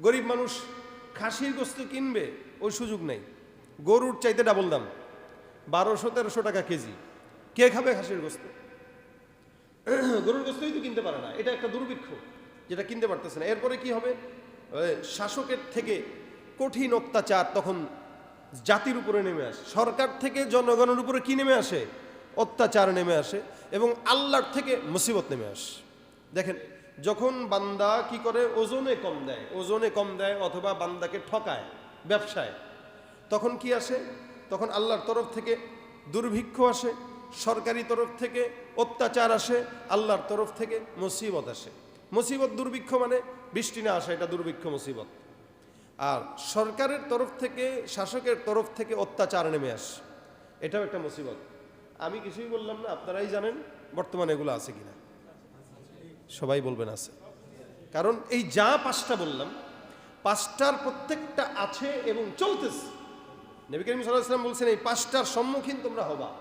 গরিব মানুষ খাসির গোস্ত কিনবে, ওই সুযোগ নেই। গরুর চাইতে ডাবল দাম। বারোশো, তেরোশো টাকা কেজি। কে খাবে খাসির গোস্ত? গরুর গোস্তই তো কিনতে পারে না। এটা একটা দুর্ভিক্ষ, যেটা কিনতে পারতেছে না। এরপরে কি হবে? শাসকের থেকে কঠিন অত্যাচার তখন জাতির উপরে নেমে আসে। সরকার থেকে জনগণের উপরে কি নেমে আসে? অত্যাচার নেমে আসে এবং আল্লাহর থেকে মুসিবত নেমে আসে। দেখেন যখন বান্দা কি করে? ওজনে কম দেয়। ওজনে কম দেয় অথবা বান্দাকে ঠকায় ব্যবসায়। তখন কি আসে? তখন আল্লাহর তরফ থেকে দুর্ভিক্ষ আসে, সরকারি তরফ থেকে অত্যাচার আসে, আল্লাহর তরফ থেকে মুসিবত আসে। মুসিবত দুর্ভিক্ষ মানে বৃষ্টি না আসে, এটা দুর্ভিক্ষ, মুসিবত। আর সরকারের তরফ থেকে, শাসকের তরফ থেকে অত্যাচার নেমে আসে। এটাও একটা মুসিবত। আমি কিছুই বললাম না, আপনারাই জানেন বর্তমানে এগুলো আছে কিনা। সবাই বলবেন আছে। কারণ এই যা পাঁচটা বললাম, পাঁচটার প্রত্যেকটা আছে এবং চলতেছে। নবী করিম সাল্লাম বলছেন, এই পাঁচটার সম্মুখীন তোমরা হবা।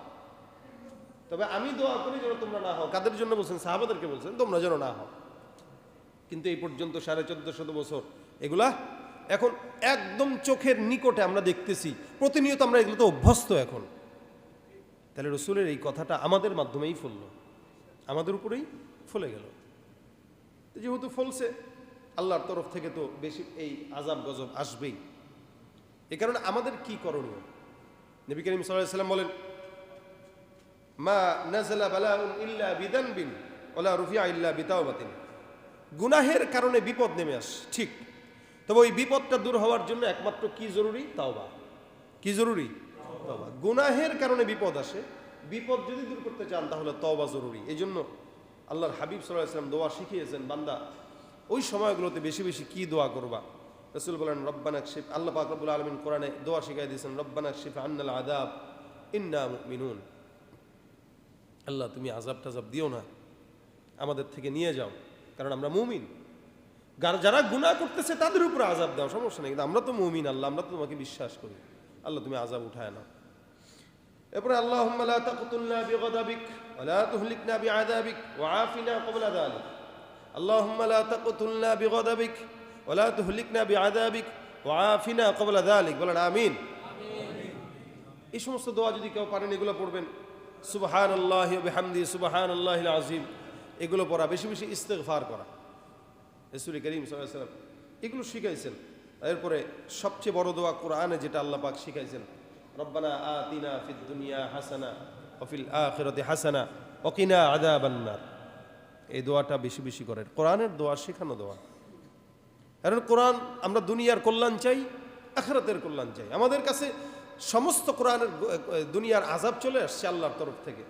তবে আমি দোয়া করি যেন তোমরা না হও। কাদের জন্য বলছেন? সাহাবাদেরকে বলছেন, তোমরা যেন না হও। কিন্তু এই পর্যন্ত সাড়ে চোদ্দ শত বছর, এগুলা এখন একদম চোখের নিকটে আমরা দেখতেছি। প্রতিনিয়ত আমরা এগুলো তো অভ্যস্ত এখন। তাহলে রসুলের এই কথাটা আমাদের মাধ্যমেই ফলল। আমাদের উপরেই ফুলে গেল। যেহেতু ফলছে, আল্লাহর তরফ থেকে তো বেশি এই আজাব গজব আসবেই। এ কারণে আমাদের কি করণীয়? নবী করিম সাল্লাম বলেন, মা নাজলা বিদানবিন ওলা রুফিয়া ইল্লা বিতাওবাতিন। গুনাহের কারণে বিপদ নেমে আস, ঠিক। তবে ওই বিপদটা দূর হওয়ার জন্য একমাত্র কি জরুরি? তাওবা। কি জরুরি? তওবা। গুনাহের কারণে বিপদ আসে। বিপদ যদি দূর করতে চান, তাহলে তওবা জরুরি। এই জন্য আল্লাহর হাবিব সাল্লাহ ইসলাম দোয়া শিখিয়েছেন, বান্দা, ওই সময়গুলোতে বেশি বেশি কি দোয়া করবা? রসুল বলেন রব্বানাক শিফ আল্লাহ পাক রব্বুল আলমিন কোরআনে দোয়া শিখাই দিয়েছেন রব্বানাক শিফ আন্নাল আদাব ইন্না মিনুন আল্লাহ, তুমি আজাব টাজাব দিও না, আমাদের থেকে নিয়ে যাও, কারণ আমরা মুমিন। যারা গুনাহ করতেছে, তাদের উপরে আজাব দাও সমস্যা নেই, কিন্তু আমরা তো মুমিন, আল্লাহ, আমরা তো তোমাকে বিশ্বাস করি। আল্লাহ, তুমি আজাব উঠায় না এরপরে আল্লাহুম্মা লা তাকতুলনা বিগাদাবিক ওয়া লা তুহলিকনা বিআযাবিক ওয়া আফিনা ক্বাবলা যালিক। আল্লাহুম্মা লা তাকতুলনা বিগাদাবিক ওয়া লা তুহলিকনা বিআযাবিক ওয়া আফিনা ক্বাবলা যালিক। বলেন আমিন। এই সমস্ত দোয়া যদি কেউ পারেন, এগুলো পড়বেন। সুবাহান আল্লাহ বেহামদি সুবাহান আল্লাহ আজিম এগুলো পড়া, বেশি বেশি ইস্তেগফার করা। করিম সাল্লাম এগুলো শিখাইছেন। এরপরে সবচেয়ে বড় দোয়া কোরআনে যেটা আল্লাহ পাক শিখাইছেন রব্বানা আতিনা ফিদ দুনিয়া হাসানা অফিল আখিরাতে হাসানা অকিনা আদাবান্নার এই দোয়াটা বেশি বেশি করেন। কোরআনের দোয়া, শেখানো দোয়া। কারণ কোরআন আমরা দুনিয়ার কল্যাণ চাই, আখরাতের কল্যাণ চাই। আমাদের কাছে সমস্ত কোরআনের দুনিয়ার আজাব চলে আসছে আল্লাহর তরফ থেকে।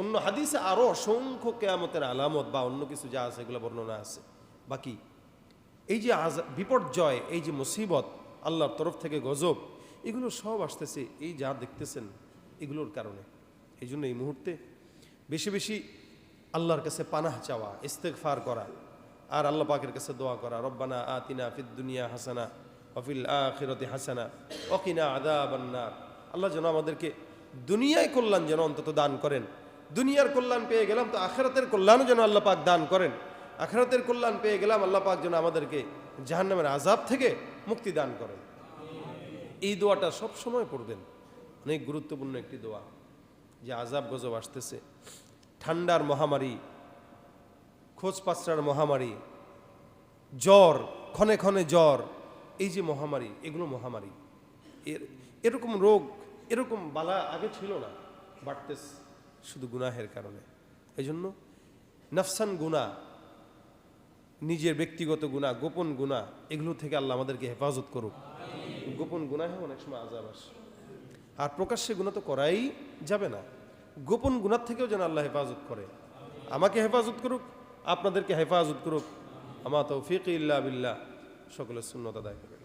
অন্য হাদিসে আরও অসংখ্য কেয়ামতের আলামত বা অন্য কিছু যা আছে, এগুলো বর্ণনা আছে। বাকি, এই যে আজা বিপর্যয়, এই যে মুসিবত, আল্লাহর তরফ থেকে গজব এগুলো সব আসতেছে, এই যা দেখতেছেন এগুলোর কারণে। এই জন্য এই মুহূর্তে বেশি বেশি আল্লাহর কাছে পানাহ চাওয়া, ইস্তেগফার করা, আর আল্লাহ পাকের কাছে দোয়া করা, রব্বানা আতিনা ফিদ দুনিয়া হাসানা অফিল আখিরতি হাসানা অকিনা আদাবান্নার আল্লাহ যেন আমাদেরকে দুনিয়ায় কল্যাণ যেন অন্তত দান করেন। দুনিয়ার কল্যাণ পেয়ে গেলাম তো আখেরাতের কল্যাণও যেন আল্লাহ পাক দান করেন। আখেরাতের কল্যাণ পেয়ে গেলাম আল্লাহ পাক যেন আমাদেরকে জাহান্নামের আজাব থেকে মুক্তি দান করেন। এই দোয়াটা সব সময় পড়বেন। অনেক গুরুত্বপূর্ণ একটি দোয়া। যে আজাব গজব আসতেছে। ঠান্ডার মহামারী, খোঁজ পাঁচটার মহামারী, জ্বর, ক্ষণে ক্ষণে জ্বর, এই যে মহামারী, এগুলো মহামারী। এর, এরকম রোগ, এরকম বালা আগে ছিল না, বাড়তেছে শুধু গুনাহের কারণে। এই জন্য নফসান গুণা নিজের ব্যক্তিগত গুণা, গোপন গুণা, এগুলো থেকে আল্লাহ আমাদেরকে হেফাজত করুক। গোপন গুণায় অনেক সময় আজাব আসে। আর প্রকাশ্যে গুণা তো করাই যাবে না। গোপন গুণার থেকেও যেন আল্লাহ হেফাজত করে। আমাকে হেফাজত করুক, আপনাদেরকে হেফাজত করুক। আমার তো তৌফিক ইল্লা বিল্লাহ। সকলের শূন্যতা দায় করে